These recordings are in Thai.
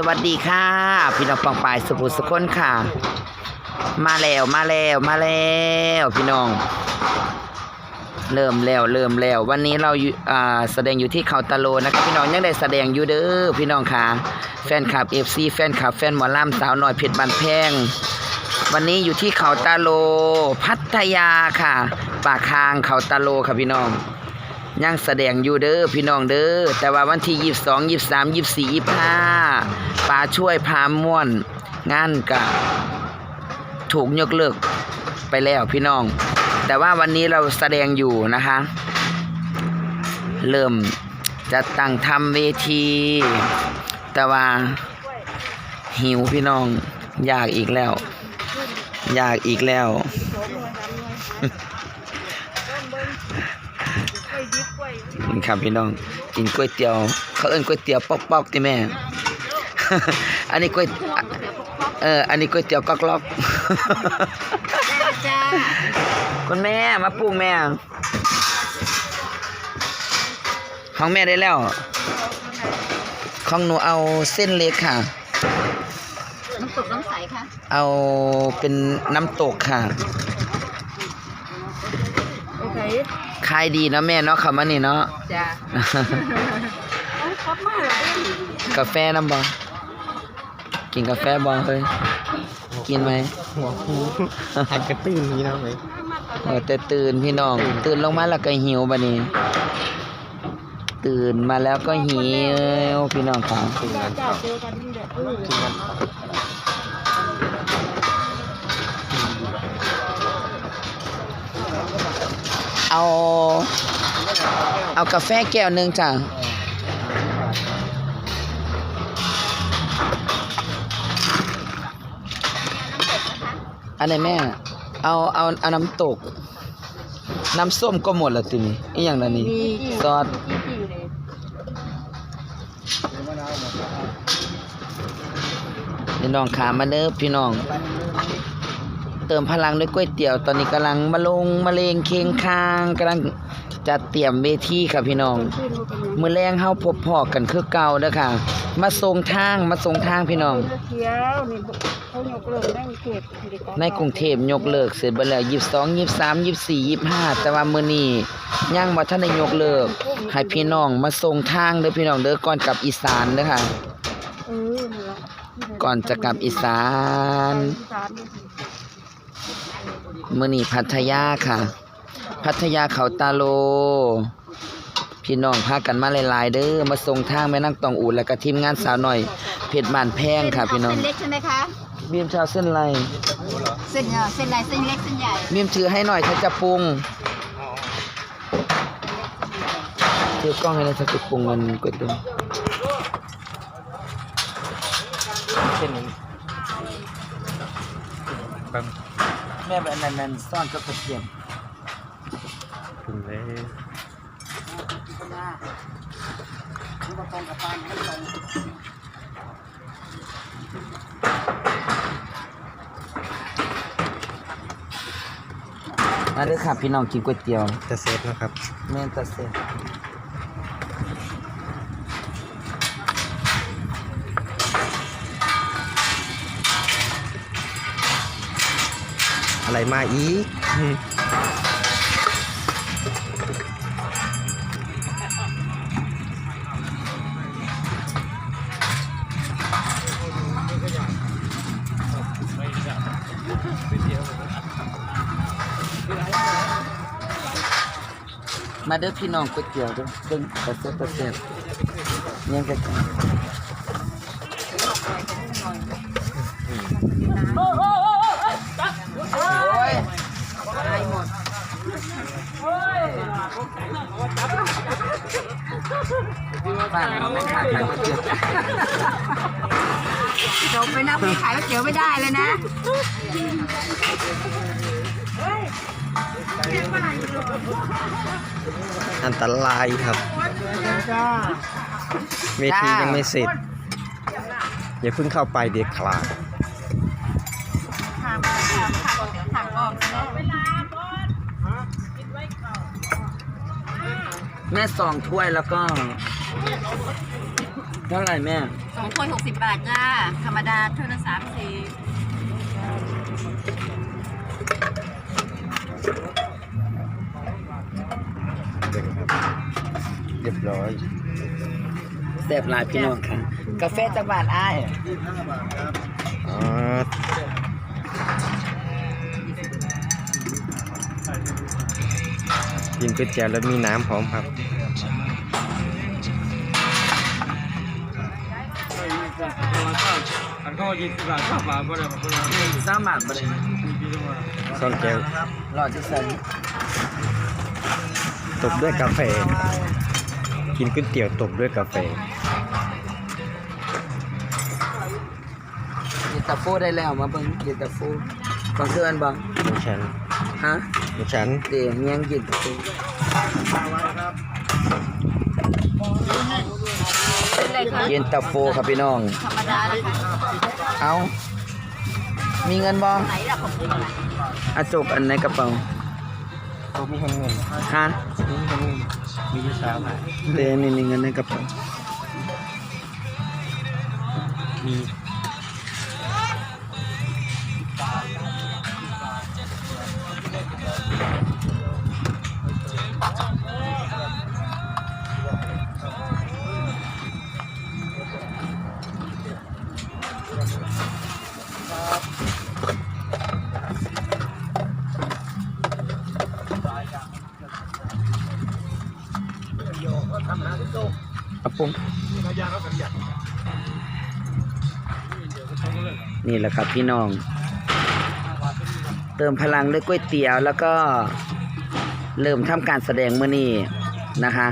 สวัสดีค่ะ พี่น้องปองปายสุภุสุคนค่ะ มาแล้วมาแล้วมาแล้วพี่น้อง เริ่มแล้วเริ่มแล้ว วันนี้เราอยู่อ่าแสดงอยู่ที่เขาตะโลนะครับพี่น้องยังได้แสดงอยู่เด้อพี่น้องค่ะ แฟนคลับ FC แฟนคลับแฟนหมอลำสาวน้อยเพชรบันแพง วันนี้อยู่ที่เขาตะโล พัทยาค่ะ ปากคางเขาตะโลค่ะพี่น้อง ยังแสดงอยู่เด้อพี่น้องเด้อแต่ว่าวันที่ยี่สิบสองยี่สิบสามยี่สิบสี่ยี่สิบห้าป้าช่วยพาม่วน งานก็ถูกยกเลิกไปแล้วพี่น้อง แต่ว่าวันนี้เราแสดงอยู่นะคะ เริ่มจะตั้งทำเวที แต่ว่าหิวพี่น้อง อยากอีกแล้ว อยากอีกแล้ว นี่ครับพี่น้อง กินก๋วยเตี๋ยว เขาเอิ้นก๋วยเตี๋ยวปอกๆติแม่ อันนี้ก๋วยเออ อันนี้ก๋วยเตี๋ยวก๊อกล็อกจ้าคุณแม่มาปรุงแม่ ของแม่ได้แล้ว ของหนูเอาเส้นเล็กค่ะ น้ำตกน้ำใสค่ะ เอาเป็นน้ำตกค่ะ โอเค ขายดีเนาะแม่เนาะคำว่านี่เนาะ จ้าครับมากเลยกาแฟน้ำบอกินกาแฟบอเฮ้ยกินไหมหัวคูหันกระตื้นนี้นะไหมเออแต่ตื่นพี่น้อง ตื่นลงมาแล้วก็หิวบัดนี้ ตื่นมาแล้วก็หิวพี่น้องครับทีมงานเขาทีมงาน เขาเอาเอากาแฟแก้วหนึ่งจ้ะอันไหนแม่ เอาเอาเอาน้ำตก น้ำส้มก็หมดและตินี่อีหยังละนี่ซอสพี่น้องขามาเด้อพี่น้อง เติมพลังด้วยก๋วยเตี๋ยว ตอนนี้กำลังมาลงมาเลงเคียงคางกำลังจัดเตรียมเวทีค่ะพี่น้อง มือแรงเฮาพบพอกันคือเก่าเด้อค่ะ มาส่งทางมาส่งทางพี่น้องเขียวนี่เขายกเลิกได้เก็บในกรุงเทพยกเลิกเสร็จไปแล้ว22 23 24 25แต่ว่ามือนี้ยังบ่ทันได้ยกเลิกให้พี่น้องมาส่งทางเด้อพี่น้องเด้อก่อนกลับอีสานเด้อค่ะ ก่อนจะกลับอีสาน มมื่อนี้พัทยาค่ะ พัทยาเขาตาโล พี่น้องพากันมาหลายๆเด้อมาส่งทางแม่นั่งตองอูดแล้วก็ทีมงานสาวหน่อยเพชรบ้านแพงค่ะ พี่น้องเส้นเล็กใช่ไหมคะบีมชาวเส้นไรเส้นเออเส้นลายเส้นเล็กเส้นใหญ่บีมถือให้หน่อยถ้าจะปรุงถือกล้องให้หน่อยถ้าจะปรุงมันก๋วยเตี๋ยวเช่นนี้บาง แม่แบบนั้นๆซ่อนกับกระเทียมถึงเลยมาเด้อค่ะพี่น้องกินก๋วยเตี๋ยว จะเซฟนะครับ แม่นตาเสีย อะไรมาอีกมาเด้อพี่น้องก๋วยเตี๋ยวเด้อเบิ่งตาเสียตาเสียยังกัน บ้านเราไม่ขาดใครก๋วยเตี๋ยวจบไปนะพี่ขายก๋วยเตี๋ยวไม่ได้เลยนะอันตรายครับเวทียังไม่เสร็จ อย่าเพิ่งเข้าไปเด็กขาดทางทางทางก๋วยเตี๋ยวทางอ้อมนะเวลาแม่สองถ้วยแล้วก็ เท่าไหร่แม่สสองถ้วยหกสิบบาทจ้า ธรรมดาถ้วยละสามสี่เดี๋ยวครับเรียบร้อยแซ่บหลายพี่น้องค่ะ กาแฟจากบ้านอ้ายอ๋อกินก๋วยเตี๋ยวแล้วมีน้ำพร้อมครับ อันก็ยินดีกว่าข้าวปลาบ่ได้บ่ได้สามารถบ่ได้ซ่อนแก้วรอจะใส่ตบด้วยกาแฟ กินก๋วยเตี๋ยวตบด้วยกาแฟเย็นตาโฟได้แล้วมาเบิ่งเย็นตาโฟก่อนเทือนบ่ของฉันฮะของฉันเดี๋ยวเมียงเย็นตาโฟ เป็นไรคะเย็นตาโฟครับพี่น้อง ธรรมดาเลยค่ะเอา มีเงินบ่ไหนล่ะผมเป็นอะไรอาจกอันในกระเป๋าเขามีเงินฮะมีเงินมีที่สามอะเดี๋ยวนี่นี่เงินในกระเป๋ามี เอาปุ้งนี่แหละครับพี่น้อง เติมพลังด้วยก๋วยเตี๋ยวแล้วก็เริ่มทำการแสดงเมื่อนี้นะคะ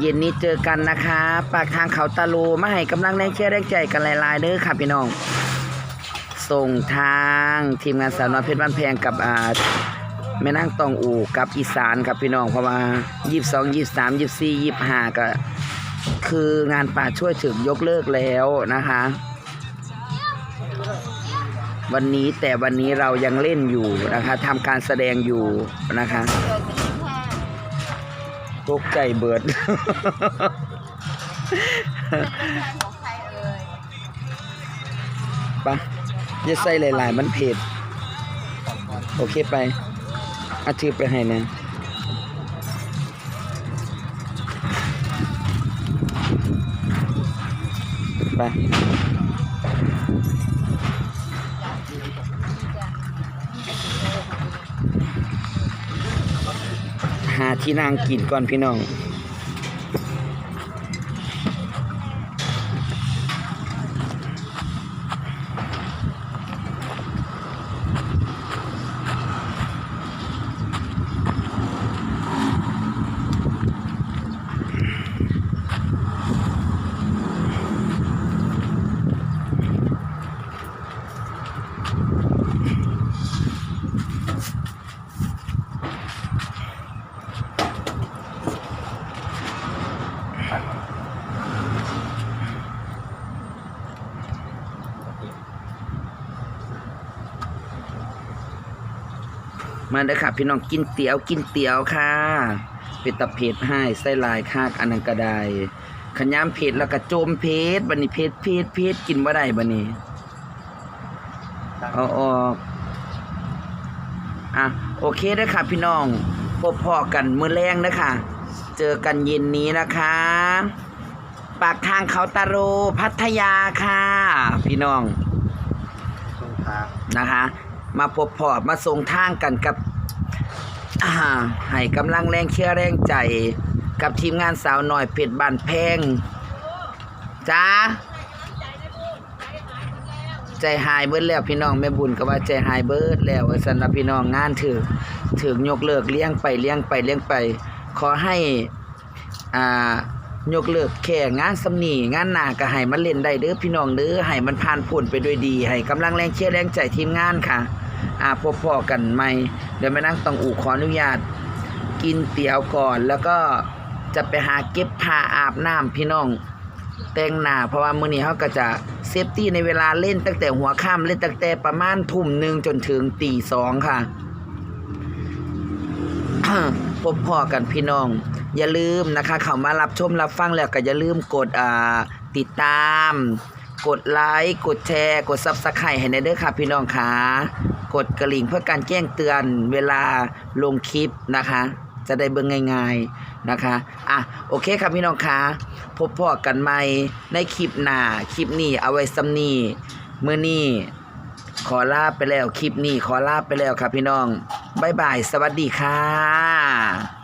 เย็นนี้เจอกันนะคะ ปากทางเขาตาลูมาให้กำลังแรงเชียร์แรงใจกันหลายๆเด้อค่ะพี่น้อง ส่งทางทีมงานสาวน้อยเพชรบ้านแพงกับอ่าแม่นางตองอูกับอีสานครับพี่น้องเพราะว่ายี่สิบสองยี่สิบสามยี่สิบสี่ยี่สิบห้าก็คืองานป่าช่วยถึงยกเลิกแล้วนะคะ วันนี้แต่วันนี้เรายังเล่นอยู่นะคะทำการแสดงอยู่นะคะตกใจเบิดเป็นแค่ของใครเอ่ยปะ อย่าใส่หลาย ๆ มันเผ็ดโอเคไปอาถือไปให้นะไปหาที่นั่งกินก่อนพี่น้อง มาเด้อค่ะพี่น้องกินเตี๋ยวกินเตี๋ยวค่ะเป็ดตะเผ็ดให้ไส้ลายคากอันนั้นก็ได้ขยำเผ็ดแล้วก็โจมเผ็ดบัดนี้เผ็ดเผ็ดเผ็ดกินบ่ได้บัดนี้เอาออกอะโอเคเด้อค่ะพี่น้องพบพอกันมื้อแรงเด้อค่ะ เจอกันเย็นนี้นะคะ ปากทางเขาตาโรพัทยาค่ะ พี่น้องตรงทางนะคะ มาพบพอมาส่งทางกันกับอ่าให้กำลังแรงเชื่อแรงใจ กับทีมงานสาวหน่อยเพชรบานแพงจ้าใจหายเบิดแล้วพี่น้องแม่บุญก็ว่าใจหายเบิดแล้วสำหรับพี่น้องงานถือถึงยกเลิกเลี้ยงไปเลี้ยงไปเลี้ยงไป ขอให้อ่ายกเลิกแค่งานสำนีงานหนาก็ให้มันเล่นได้เด้อพี่น้องเด้อให้มันผ่านพ้นไปด้วยดีให้กำลังแรงเชียร์แรงใจทีมงานค่ะ อาพบพอกันใหมเดี๋ยวแม่นั่งต้องอู่ขออนุญาต กินเตี๋ยวก่อนแล้วก็จะไปหาเก็บผ้าอาบน้ำพี่น้องแต่งหน้าเพราะว่ามื้อนี้เขาก็จะเซฟตี้ในเวลาเล่นตั้งแต่หัวค่ำเล่นตั้งแต่ประมาณทุ่มหนึ่งจนถึงตีสองค่ะพบพอกันพี่น้อง อย่าลืมนะคะ เข้ามารับชมรับฟังแล้วก็อย่าลืมกดอ่าติดตาม กดไลค์กดแชร์ กดซับสไครต์ให้ในเด้อค่ะพี่น้องค่ะกดกระลิ่งเพื่อการแจ้งเตือนเวลาลงคลิปนะคะ จะได้เบิ่งง่ายๆนะคะอะโอเคครับพี่น้องค่ะพบพอกันใหม่ในคลิปหน้าคลิปนี้เอาไว้ซ้ำนี้มื้อนี้ขอลาไปแล้วคลิปนี้ขอลาไปแล้วครับพี่น้องบ๊ายบายสวัสดีค่ะ